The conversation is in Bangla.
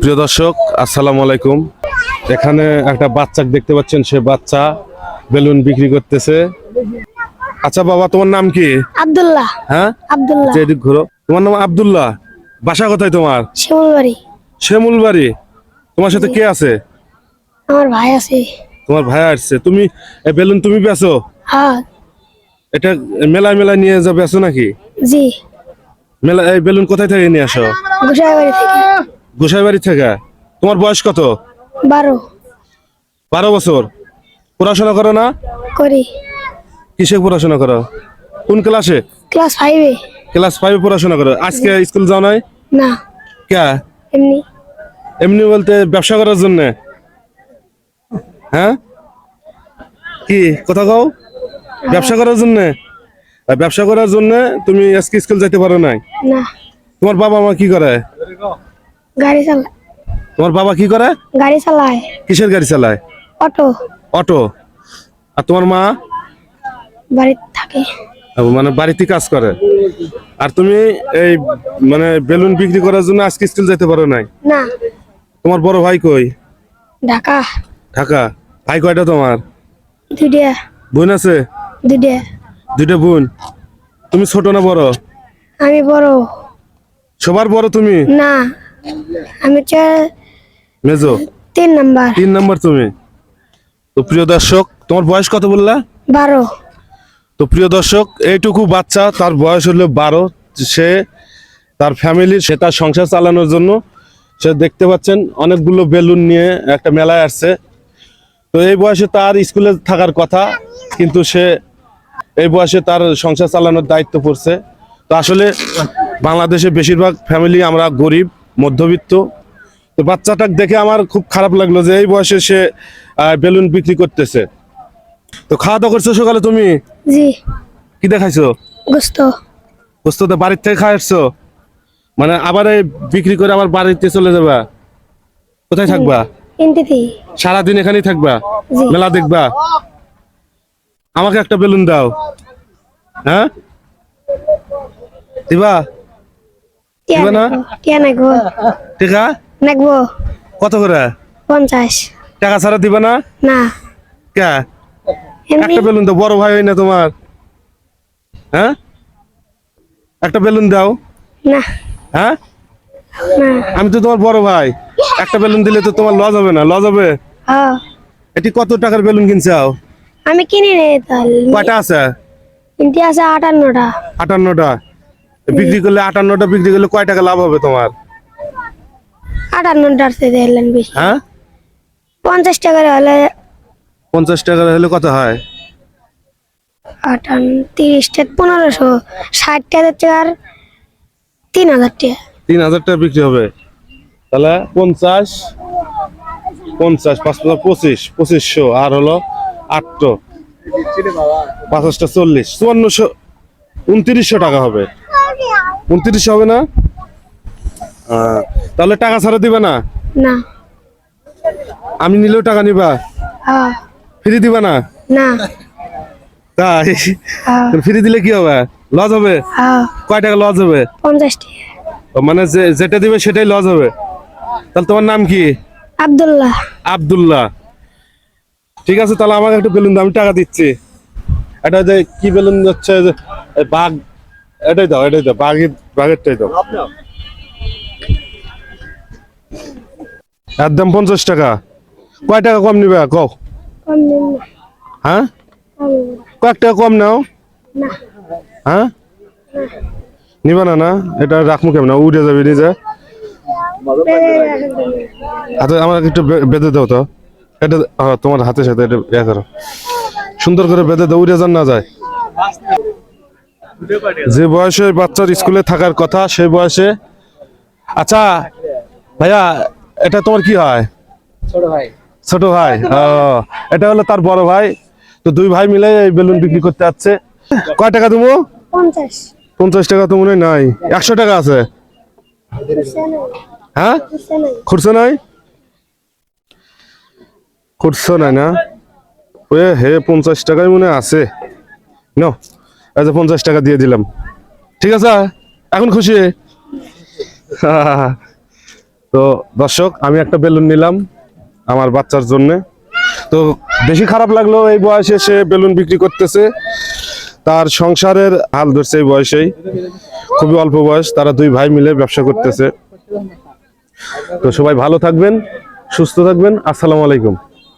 প্রিয় দর্শক আসসালামু আলাইকুম। এখানে একটা বাচ্চা দেখতে পাচ্ছেন সে বাচ্চা বেলুন বিক্রি করতেছে। আচ্ছা বাবা তোমার নাম কি? আব্দুল্লাহ। হ্যাঁ? আব্দুল্লাহ। যে এদিক ঘুরো তোমার নাম আব্দুল্লাহ। বাসা কোথায় তোমার? শিমুলবাড়ি। শ্যামুল বাড়ি তোমার সাথে কে আছে? আমার ভাই আছে। তোমার ভাই আসছে। তুমি এই বেলুন তুমি বেচো? হ্যাঁ। এটা মেলায় মেলায় নিয়ে যাবে বেচো নাকি? জি। মেলা এই বেলুন কোথায় থেকে নিয়ে আসো? গোসাইবাড়ি থেকে। গোসাই বাড়ি থেকে? তোমার বয়স কত? বারো। বারো বছর। পড়াশোনা করো না? করি। কিসে পড়াশোনা করো? কোন ক্লাসে? ক্লাস ফাইভে ক্লাস ফাইভে পড়াশোনা করো। আজকে স্কুল যাও নাই? না। কে? এমনি। এমনি বলতে ব্যবসা করার জন্য? হ্যাঁ? কি? কথা কও। ব্যবসা করার জন্য? ব্যবসা করার জন্য তুমি আজকে স্কুল যাইতে পারো নাই? না। তোমার বাবা মা কি করে? গাড়ি চালায় তোমার বাবা কি করে? গাড়ি চালায়। কিসের গাড়ি চালায়? অটো। অটো। আর তোমার মা? বাড়িতে থাকে। মানে বাড়িতে কাজ করে। আর তুমি এই মানে বেলুন বিক্রি করার জন্য আজকে স্কুল যেতে পারো নাই? না। তোমার বড় ভাই কই? ঢাকা। ঢাকা। ভাই কয়টা তোমার? দুইটা। বোন আছে? দুইটা। দুইটা বোন। তুমি ছোট না বড়? আমি বড়। সবার বড় তুমি? না। আমি মেজো তিন নাম্বার। তিন নম্বর তুমি। তো প্রিয় দর্শক তোমার বয়স কত বললা? বারো। তো প্রিয় দর্শক এইটুকু বাচ্চা তার বয়স হলো বারো। সে তার ফ্যামিলি সে তার সংসার চালানোর জন্য সে দেখতে পাচ্ছেন অনেকগুলো বেলুন নিয়ে একটা মেলায় আসছে। তো এই বয়সে তার স্কুলে থাকার কথা কিন্তু সে এই বয়সে তার সংসার চালানোর দায়িত্ব পড়ছে। তো আসলে বাংলাদেশে বেশিরভাগ ফ্যামিলি আমরা গরিব। মধ্যবিত্ত। তো বাচ্চাটাকে দেখে আমার খুব খারাপ লাগল যে এই বয়সে সে বেলুন বিক্রি করতেছে। তো খাওয়া দাওয়া করছ সকালে তুমি? জি। কি দেখাইছো? গোস্ত। গোস্ত তো বাড়ির থেকে খাই আসছো? মানে আবার এই বিক্রি করে আবার বাড়িতে চলে যাবা? কোথায় থাকবা? সারাদিন এখানেই থাকবা? মেলা দেখবা? আমাকে একটা বেলুন দাও। হ্যাঁ? দিবা? দিবে না? টিয়া নাকবো টিকা? নাকবো কত করে? পঞ্চাশ। টাকা ছাড়া দিবা না? না। কে? একটা বেলুন দাও বড় ভাই হয় না তোমার। হ্যাঁ? একটা বেলুন দাও। না। হ্যাঁ? আমি তো তোমার বড় ভাই। একটা বেলুন দিলে তো তোমার লজ হবে না লজ হবে? এটি কত টাকার বেলুন কিনছাও আমি কিনি নেই তাহলে। কয়টা আছে? আছে আটান্নটা। আটান্নটা। বিক্রি করলে আটান্নটা বিক্রি করলে কয় টাকা লাভ হবে তোমার? আটান্নটার থেকে বেশি। হ্যাঁ? পঞ্চাশ টাকার হলে পঞ্চাশ টাকা হলে কত হয়? তিরিশটা পনেরোশো ষাট টাকার টাকার তিন হাজার টাকা তিন হাজার টাকা বিক্রি হবে। তাহলে পঞ্চাশ পঞ্চাশ পাঁচ পাঁচ পঁচিশ পঁচিশশো আর হলো আটটো পাঁচাশটা চল্লিশ চুয়ান্নশো উনত্রিশশো টাকা হবে। উনত্রিশশো হবে না? তাহলে টাকা ছাড়া দিবে না? না। আমি নিলেও টাকা নিবা? হ্যাঁ ফ্রি দিবা না? না। তাই? ফ্রি দিলে কি হবে? লজ হবে? কয় টাকা লজ হবে? পঞ্চাশ টাকা মানে যে যেটা দিবে সেটাই লজ হবে। তাহলে তোমার নাম কি? আবদুল্লাহ। আব্দুল্লাহ। ঠিক আছে তাহলে আমাকে একটু বেলুন দাও আমি টাকা দিচ্ছি। এটা যে কি বেলুন যাচ্ছে যে বাঘ এটাই দাও এটাই দাও বাঘের বাঘেরটাই দাও। একদম পঞ্চাশ টাকা। কয় টাকা কম নিবে? কও। কম হ্যাঁ? কয়েক টাকা কম নাও। না। হ্যাঁ? নিবা না না। এটা রাখব কেমন? উড়ে যাবে নিজে হাতে আমার একটু বে- বেঁধে দাও তো। এটা তোমার হাতের সাথে এটা ইয়া করো। সুন্দর করে বেঁধে দাও উড়ে যান না যায়। যে বয়সে বাচ্চার স্কুলে থাকার কথা সেই বয়সে। আচ্ছা ভাইয়া এটা তোমার কি হয়? ছোট ভাই। ছোট ভাই এটা হলো তার বড় ভাই। তো দুই ভাই মিলে এই বেলুন বিক্রি করতে যাচ্ছে। কয় টাকা দেবো পঞ্চাশ। পঞ্চাশ টাকা তো মনে হয় নাই। একশো টাকা আছে? হ্যাঁ? খুরসো নাই। খুরসো নাই? না? ওয়ে হে পঞ্চাশ টাকায় মনে হয় আছে। ন আচ্ছা পঞ্চাশ টাকা দিয়ে দিলাম। ঠিক আছে? এখন খুশি? তো দর্শক, আমি একটা বেলুন নিলাম আমার বাচ্চার জন্য। তো বেশি খারাপ লাগল এই বয়সে সে বেলুন বিক্রি করতেছে। তার সংসারের হাল ধরছে এই বয়সেই। খুবই অল্প বয়স, তারা দুই ভাই মিলে ব্যবসা করতেছে। তো সবাই ভালো থাকবেন, সুস্থ থাকবেন। আসসালামু আলাইকুম।